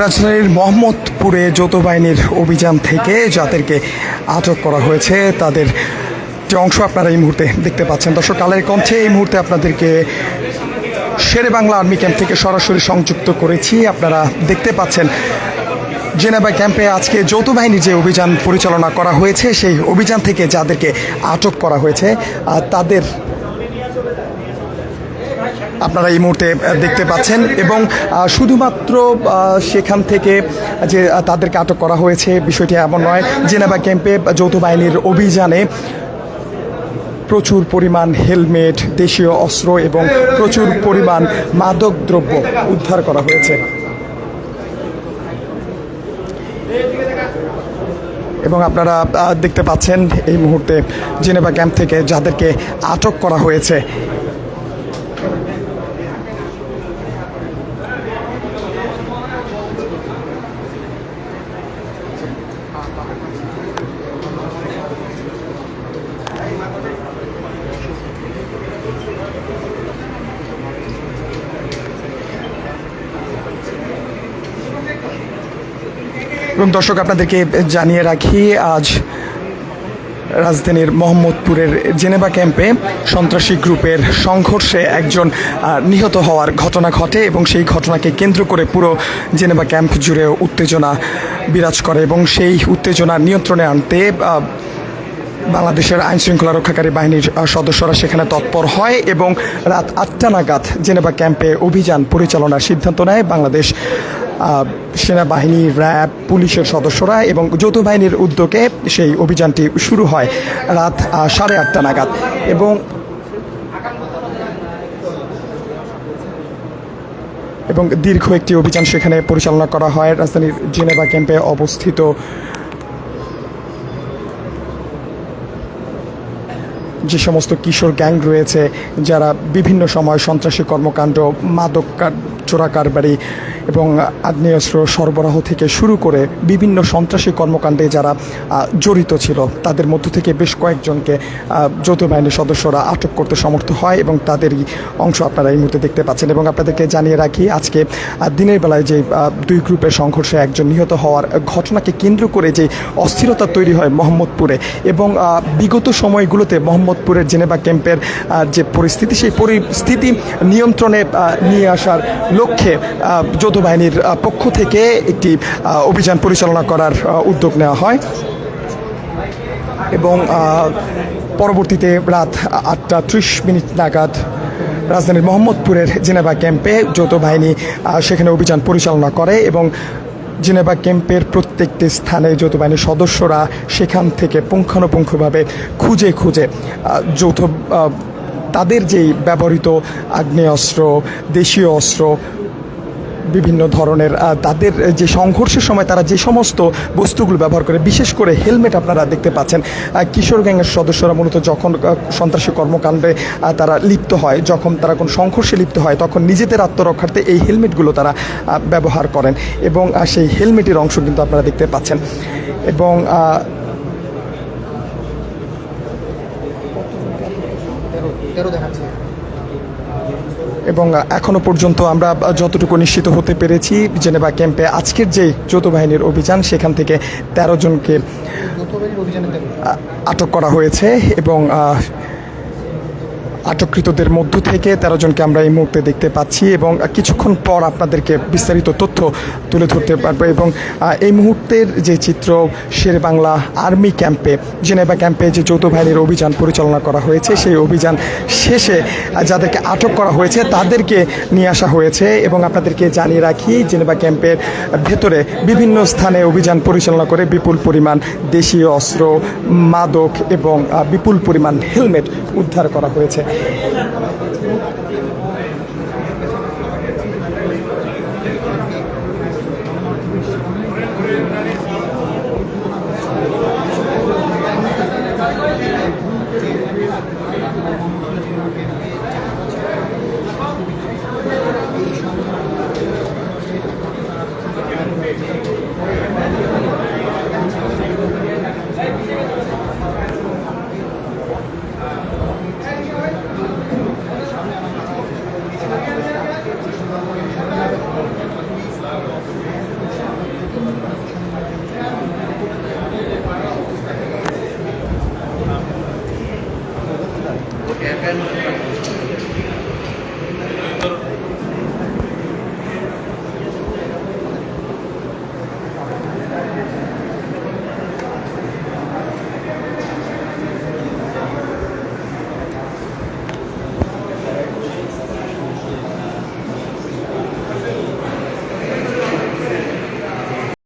রাজধানীর মোহাম্মদপুরে যৌথ বাহিনীর অভিযান থেকে যাদেরকে আটক করা হয়েছে, তাদের যে অংশ আপনারা এই মুহূর্তে দেখতে পাচ্ছেন। দর্শক, কালের কণ্ঠে এই মুহূর্তে আপনাদেরকে শেরে বাংলা আর্মি ক্যাম্প থেকে সরাসরি সংযুক্ত করেছি। আপনারা দেখতে পাচ্ছেন জেনেভা ক্যাম্পে আজকে যৌথ বাহিনীর যে অভিযান পরিচালনা করা হয়েছে, সেই অভিযান থেকে যাদেরকে আটক করা হয়েছে তাদের আপনারা এই মুহূর্তে দেখতে পাচ্ছেন এবং শুধুমাত্র সেখান থেকে যে তাদেরকে আটক করা হয়েছে, বিষয়টি এমন নয়, জেনেভা ক্যাম্পে যৌথ বাহিনীর অভিযানে প্রচুর পরিমাণ হেলমেট, দেশীয় অস্ত্র এবং প্রচুর পরিমাণ মাদক দ্রব্য উদ্ধার করা হয়েছে। এবং আপনারা দেখতে পাচ্ছেন এই মুহূর্তে জেনেভা ক্যাম্প থেকে যাদেরকে আটক করা হয়েছে। এবং দর্শক, আপনাদেরকে জানিয়ে রাখি, আজ রাজধানীর মোহাম্মদপুরের জেনেভা ক্যাম্পে সন্ত্রাসী গ্রুপের সংঘর্ষে একজন নিহত হওয়ার ঘটনা ঘটে এবং সেই ঘটনাকে কেন্দ্র করে পুরো জেনেভা ক্যাম্প জুড়ে উত্তেজনা বিরাজ করে এবং সেই উত্তেজনা নিয়ন্ত্রণে আনতে বাংলাদেশের আইন শৃঙ্খলা রক্ষাকারী বাহিনীর সদস্যরা সেখানে তৎপর হয় এবং রাত আটটা নাগাদ জেনেভা ক্যাম্পে অভিযান পরিচালনার সিদ্ধান্ত নেয় বাংলাদেশ সেনাবাহিনী, র্যাব, পুলিশের সদস্যরা এবং যৌথ বাহিনীর উদ্যোগে সেই অভিযানটি শুরু হয় রাত সাড়ে আটটা নাগাদ। এবং এবং দীর্ঘ একটি অভিযান সেখানে পরিচালনা করা হয়। রাজধানীর জেনেভা ক্যাম্পে অবস্থিত যে সমস্ত কিশোর গ্যাং রয়েছে, যারা বিভিন্ন সময় সন্ত্রাসী কর্মকাণ্ড, মাদক কার- চোরা কারবারি এবং আগ্নেয়াস্ত্র সরবরাহ থেকে শুরু করে বিভিন্ন সন্ত্রাসী কর্মকাণ্ডে যারা জড়িত ছিল, তাদের মধ্য থেকে বেশ কয়েকজনকে যৌথ বাহিনীর সদস্যরা আটক করতে সমর্থ হয় এবং তাদেরই অংশ আপনারা এই মুহূর্তে দেখতে পাচ্ছেন এবং আপনাদেরকে জানিয়ে রাখি, আজকে দিনের বেলায় যে দুই গ্রুপের সংঘর্ষে একজন নিহত হওয়ার ঘটনাকে কেন্দ্র করে যে অস্থিরতা তৈরি হয় মোহাম্মদপুরে এবং বিগত সময়গুলোতে মোহাম্মদপুরের জেনেভা ক্যাম্পের যে পরিস্থিতি, সেই পরিস্থিতি নিয়ন্ত্রণে নিয়ে আসার লক্ষ্যে যৌথ বাহিনীর পক্ষ থেকে একটি অভিযান পরিচালনা করার উদ্যোগ নেওয়া হয়। এবং পরবর্তীতে রাত আটটা ত্রিশ মিনিট নাগাদ রাজধানীর মোহাম্মদপুরের জেনেভা ক্যাম্পে যৌথ বাহিনী সেখানে অভিযান পরিচালনা করে এবং জেনেভা ক্যাম্পের প্রত্যেকটি স্থানে যৌথ বাহিনীর সদস্যরা সেখান থেকে পুঙ্খানুপুঙ্খভাবে খুঁজে খুঁজে যৌথ তাদের যেই ব্যবহৃত আগ্নেয়াস্ত্র, দেশীয় অস্ত্র বিভিন্ন ধরনের তাদের যে সংঘর্ষের সময় তারা যে সমস্ত বস্তুগুলো ব্যবহার করে বিশেষ করে হেলমেট আপনারা দেখতে পাচ্ছেন। কিশোর গ্যাংয়ের সদস্যরা মূলত যখন সন্ত্রাসী কর্মকাণ্ডে তারা লিপ্ত হয় যখন তারা কোনো সংঘর্ষে লিপ্ত হয় তখন নিজেদের আত্মরক্ষার্থে এই হেলমেটগুলো তারা ব্যবহার করেন এবং সেই হেলমেটের অংশ কিন্তু আপনারা দেখতে পাচ্ছেন। এবং আহ, এবং এখনও পর্যন্ত আমরা যতটুকু নিশ্চিত হতে পেরেছি, জেনেভা ক্যাম্পে আজকের যে যৌথ বাহিনীর অভিযান, সেখান থেকে তেরো জনকে আটক করা হয়েছে এবং আটককৃতদের মধ্য থেকে তেরো জনকে আমরা এই মুহূর্তে দেখতে পাচ্ছি এবং কিছুক্ষণ পর আপনাদেরকে বিস্তারিত তথ্য তুলে ধরতে পারব এবং এই মুহূর্তের যে চিত্র শের বাংলা আর্মি ক্যাম্পে, জেনেভা ক্যাম্পে যে যৌথ বাহিনীর অভিযান পরিচালনা করা হয়েছে, সেই অভিযান শেষে যাদেরকে আটক করা হয়েছে তাদেরকে নিয়ে আসা হয়েছে এবং আপনাদেরকে জানিয়ে রাখি, জেনেভা ক্যাম্পের ভেতরে বিভিন্ন স্থানে অভিযান পরিচালনা করে বিপুল পরিমাণ দেশীয় অস্ত্র, মাদক এবং বিপুল পরিমাণ হেলমেট উদ্ধার করা হয়েছে। Amen.